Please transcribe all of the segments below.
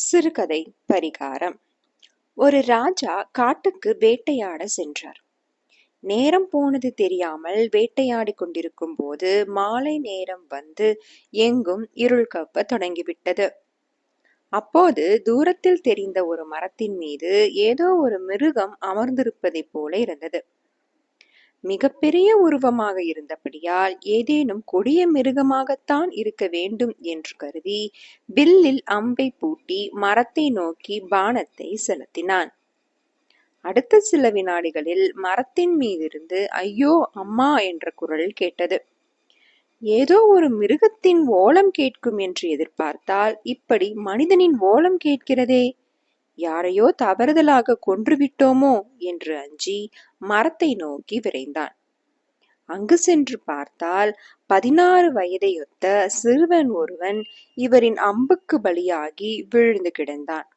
சிறுகதை பரிகாரம். ஒரு ராஜா காட்டுக்கு வேட்டையாட சென்றார். நேரம் போனது தெரியாமல் வேட்டையாடி கொண்டிருக்கும் போது மாலை நேரம் வந்து எங்கும் இருள் கப்ப தொடங்கிவிட்டது. அப்போது தூரத்தில் தெரிந்த ஒரு மரத்தின் மீது ஏதோ ஒரு மிருகம் அமர்ந்திருப்பதைப் போல இருந்தது. மிகப்பெரிய உருவமாக இருந்தபடியால் ஏதேனும் கொடிய மிருகமாகத்தான் இருக்க வேண்டும் என்று கருதி வில்லில் அம்பை பூட்டி மரத்தை நோக்கி பானத்தை செலுத்தினான். அடுத்த சில வினாடிகளில் மரத்தின் மீதிருந்து ஐயோ அம்மா என்ற குரல் கேட்டது. ஏதோ ஒரு மிருகத்தின் ஓலம் கேட்கும் என்று எதிர்பார்த்தால் இப்படி மனிதனின் ஓலம் கேட்கிறதே? யாரையோ தவறுதலாக கொன்று விட்டோமோ என்று அஞ்சி மரத்தை நோக்கி விரைந்தான். அங்கு சென்று பார்த்தால் பதினாறு வயதையொத்த சிறுவன் ஒருவன் இவரின் அம்புக்கு பலியாகி விழுந்து கிடந்தான்.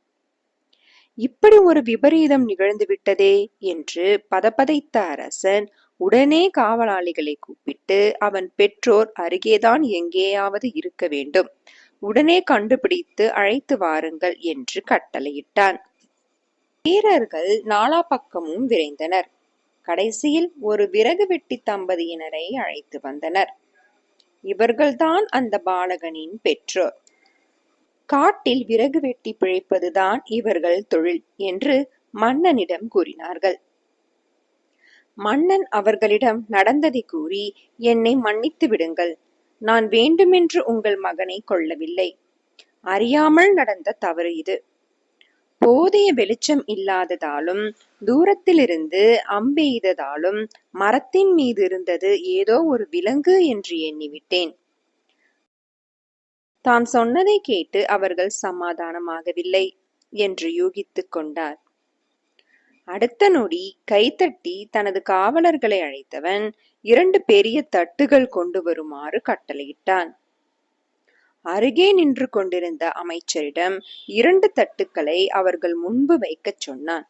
இப்படி ஒரு விபரீதம் நிகழ்ந்து விட்டதே என்று பதபதைத்த அரசன் உடனே காவலாளிகளை கூப்பிட்டு அவன் பெற்றோர் அருகேதான் எங்கேயாவது இருக்க வேண்டும். உடனே கண்டுபிடித்து அழைத்து வாருங்கள் என்று கட்டளையிட்டான். வீரர்கள் நாலா பக்கமும் விரைந்தனர். கடைசியில் ஒரு விறகு வெட்டி தம்பதியினரை அழைத்து வந்தனர். இவர்கள்தான் அந்த பாலகனின் பெற்றோர். காட்டில் விறகு வெட்டி பிழைப்பதுதான் இவர்கள் தொழில் என்று மன்னனிடம் கூறினார்கள். மன்னன் அவர்களிடம் நடந்ததை கூறி என்னை மன்னித்து விடுங்கள். நான் வேண்டுமென்று உங்கள் மகனை கொள்ளவில்லை. அறியாமல் நடந்த தவறு இது. போதிய வெளிச்சம் இல்லாததாலும் தூரத்திலிருந்து அம்பெய்ததாலும் மரத்தின் மீது இருந்தது ஏதோ ஒரு விலங்கு என்று எண்ணிவிட்டேன். தான் சொன்னதை கேட்டு அவர்கள் சமாதானமாகவில்லை என்று யூகித்துக் கொண்டார். அடுத்த நொடி கைத்தட்டி தனது காவலர்களை அழைத்தவன் இரண்டு பெரிய தட்டுகள் கொண்டு வருமாறு கட்டளையிட்டான். அருகே நின்று கொண்டிருந்த அமைச்சரிடம் இரண்டு தட்டுக்களை அவர்கள் முன்பு வைக்கச் சொன்னான்.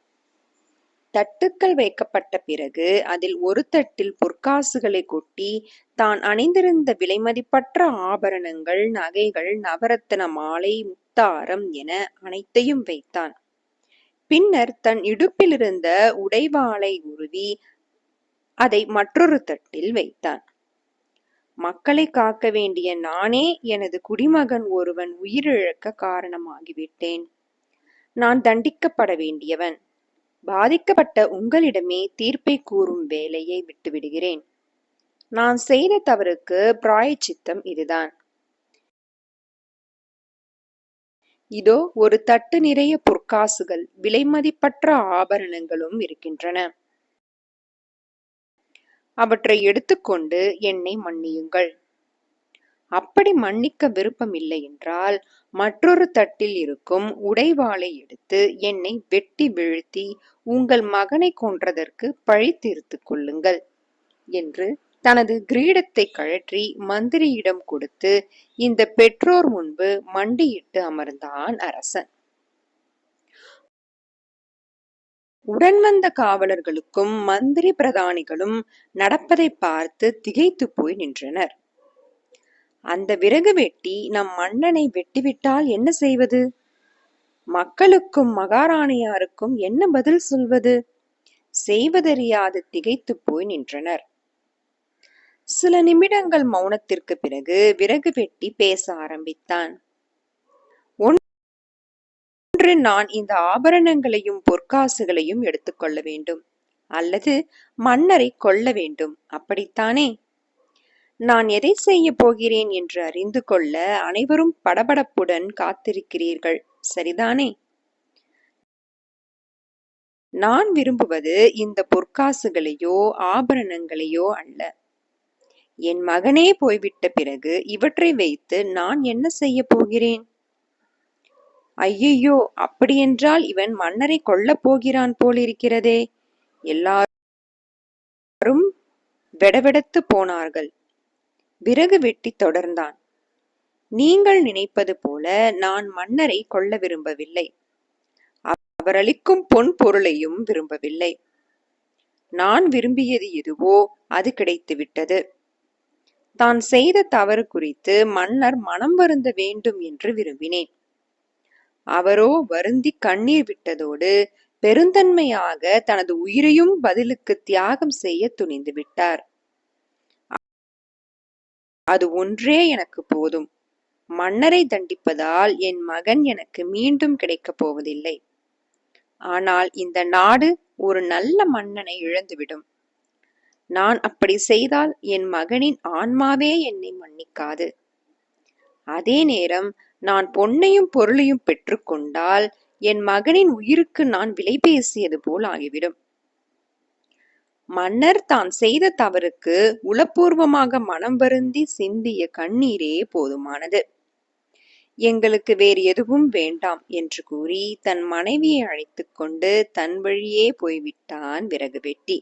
தட்டுக்கள் வைக்கப்பட்ட பிறகு அதில் ஒரு தட்டில் பொற்காசுகளை கொட்டி தான் அணிந்திருந்த விலைமதிப்பற்ற ஆபரணங்கள் நகைகள் நவரத்தன மாலை முத்தாரம் என அனைத்தையும் வைத்தான். பின்னர் தன் இடுப்பிலிருந்த உடைவாளை உருவி அதை மற்றொரு தட்டில் வைத்தான். மக்களை காக்க வேண்டிய நானே எனது குடிமகன் ஒருவன் உயிரிழக்க காரணமாகிவிட்டேன். நான் தண்டிக்கப்பட வேண்டியவன். பாதிக்கப்பட்ட உங்களிடமே தீர்ப்பை கூறும் வேலையை விட்டுவிடுகிறேன். நான் செய்த தவறுக்கு பிராயச்சித்தம் இதுதான். இதோ ஒரு தட்டு நிறைய பொற்காசுகள் விலைமதிப்பற்ற ஆபரணங்களும் இருக்கின்றன. அவற்றை எடுத்துக்கொண்டு என்னை மன்னியுங்கள். அப்படி மன்னிக்க விருப்பமில்லை என்றால் மற்றொரு தட்டில் இருக்கும் உடைவாளை எடுத்து என்னை வெட்டி வீழ்த்தி உங்கள் மகனை கொன்றதற்கு பழி தீர்த்து கொள்ளுங்கள் என்று தனது கிரீடத்தை கழற்றி மந்திரியிடம் கொடுத்து இந்த பெற்றோர் முன்பு மண்டியிட்டு அமர்ந்தான் அரசன். உடன் வந்த காவலர்களுக்கும் மந்திரி பிரதானிகளும் நடப்பதை பார்த்து திகைத்து போய் நின்றனர். அந்த விறகு வெட்டி நம் மன்னனை வெட்டிவிட்டால் என்ன செய்வது? மக்களுக்கும் மகாராணியாருக்கும் என்ன பதில் சொல்வது? செய்வதறியாது திகைத்து போய் நின்றனர். சில நிமிடங்கள் மௌனத்திற்கு பிறகு விறகு வெட்டி பேச ஆரம்பித்தான். ஒன்று நான் இந்த ஆபரணங்களையும் பொற்காசுகளையும் எடுத்துக்கொள்ள வேண்டும் அல்லது மன்னரை கொல்ல வேண்டும். அப்படித்தானே? நான் எதை செய்ய போகிறேன் என்று அறிந்து கொள்ள அனைவரும் படபடப்புடன் காத்திருக்கிறீர்கள் சரிதானே? நான் விரும்புவது இந்த பொற்காசுகளையோ ஆபரணங்களையோ அல்ல. என் மகனே போய்விட்ட பிறகு இவற்றை வைத்து நான் என்ன செய்ய போகிறேன்? ஐயையோ அப்படியென்றால் இவன் மன்னரை கொல்லப் போகிறான் போலிருக்கிறதே. எல்லாரும் வெடவெடத்து போனார்கள். விறகு வெட்டி தொடர்ந்தான். நீங்கள் நினைப்பது போல நான் மன்னரை கொல்ல விரும்பவில்லை. அவரளிக்கும் பொன் பொருளையும் விரும்பவில்லை. நான் விரும்பியது எதுவோ அது கிடைத்துவிட்டது. தான் செய்த தவறு குறித்து மன்னர் மனம் வருந்த வேண்டும் என்று விரும்பினேன். அவரோ வருந்தி கண்ணீர் விட்டதோடு பெருந்தன்மையாக தனது உயிரையும் பதிலுக்கு தியாகம் செய்ய துணிந்து விட்டார். அது ஒன்றே எனக்கு போதும். மன்னரை தண்டிப்பதால் என் மகன் எனக்கு மீண்டும் கிடைக்கப் போவதில்லை. ஆனால் இந்த நாடு ஒரு நல்ல மன்னனை இழந்துவிடும். நான் அப்படி செய்தால் என் மகனின் ஆன்மாவே என்னை மன்னிக்காது. அதே நேரம் நான் பொன்னையும் பொருளையும் பெற்றுக்கொண்டால் என் மகனின் உயிருக்கு நான் விலை பேசியது போல் ஆகிவிடும். மன்னர் தான் செய்த தவறுக்கு உளப்பூர்வமாக மனம் வருந்தி சிந்திய கண்ணீரே போதுமானது. எங்களுக்கு வேறு எதுவும் வேண்டாம் என்று கூறி தன் மனைவியை அழைத்துக்கொண்டு தன் வழியே போய்விட்டான் விறகு வெட்டி.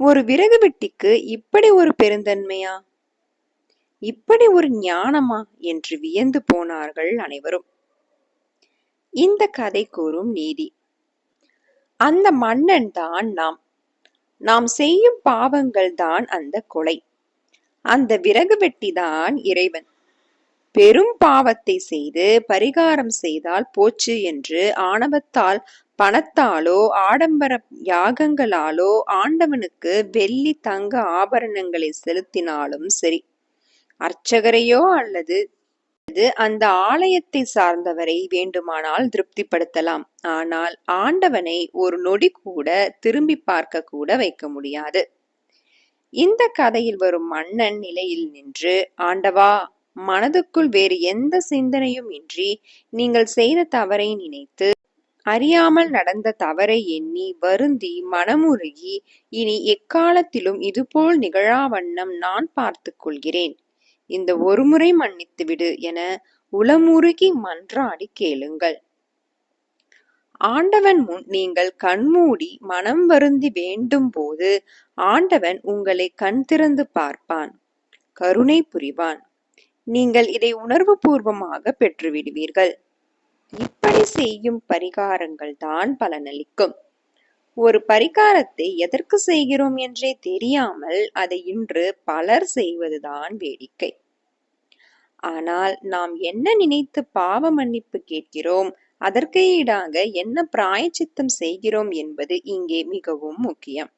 ஒரு விறகு வெட்டிக்கு இப்படி ஒரு பெருந்தன்மையா? இப்படி ஒரு ஞானமா? என்று வியந்து போனார்கள் அனைவரும். இந்த கதை கூறும் நீதி. அந்த மன்னன் தான் நாம். நாம் செய்யும் பாவங்கள் தான் அந்த கொலை. அந்த விறகு வெட்டிதான் இறைவன். பெரும் பாவத்தை செய்து பரிகாரம் செய்தால் போச்சு என்று ஆணவத்தால் பணத்தாலோ ஆடம்பர யாகங்களாலோ ஆண்டவனுக்கு வெள்ளி தங்க ஆபரணங்களை செலுத்தினாலும் சரி அர்ச்சகரையோ அல்லது அந்த ஆலயத்தை சார்ந்தவரை வேண்டுமானால் திருப்திப்படுத்தலாம். ஆனால் ஆண்டவனை ஒரு நொடி கூட திரும்பி பார்க்க கூட வைக்க முடியாது. இந்த கதையில் வரும் மன்னன் நிலையில் நின்று ஆண்டவா மனதுக்குள் வேறு எந்த சிந்தனையும் இன்றி நீங்கள் செய்த தவறை நினைத்து அறியாமல் நடந்த தவறை எண்ணி வருந்தி மனமுருகி இனி எக்காலத்திலும் இதுபோல் நிகழாவண்ணம் நான் பார்த்துக் கொள்கிறேன். இந்த ஒருமுறை மன்னித்து விடு என உளமுருகி மன்றாடி கேளுங்கள். ஆண்டவன் முன் நீங்கள் கண்மூடி மனம் வருந்தி வேண்டும் போது ஆண்டவன் உங்களை கண் திறந்து பார்ப்பான் கருணை புரிவான். நீங்கள் இதை உணர்வு பூர்வமாக பெற்றுவிடுவீர்கள். இப்படி செய்யும் பரிகாரங்கள் தான் பலனளிக்கும். ஒரு பரிகாரத்தை எதற்கு செய்கிறோம் என்றே தெரியாமல் அதை இன்று பலர் செய்வதுதான் வேடிக்கை. ஆனால் நாம் என்ன நினைத்து பாவ மன்னிப்பு கேட்கிறோம் அதற்கு ஈடாக என்ன பிராயச்சித்தம் செய்கிறோம் என்பது இங்கே மிகவும் முக்கியம்.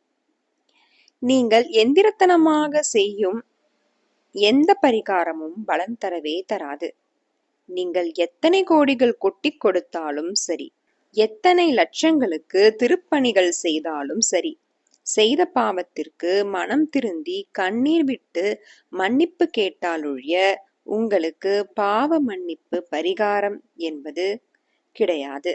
நீங்கள் எந்திரத்தனமாக செய்யும் எந்த பரிகாரமும் பலன் தரவே தராது. நீங்கள் எத்தனை கோடிகள் கொட்டி கொடுத்தாலும் சரி எத்தனை லட்சங்களுக்கு திருப்பணிகள் செய்தாலும் சரி செய்த பாவத்திற்கு மனம் திருந்தி கண்ணீர் விட்டு மன்னிப்பு கேட்டாலொழிய உங்களுக்கு பாவ மன்னிப்பு பரிகாரம் என்பது கிடையாது.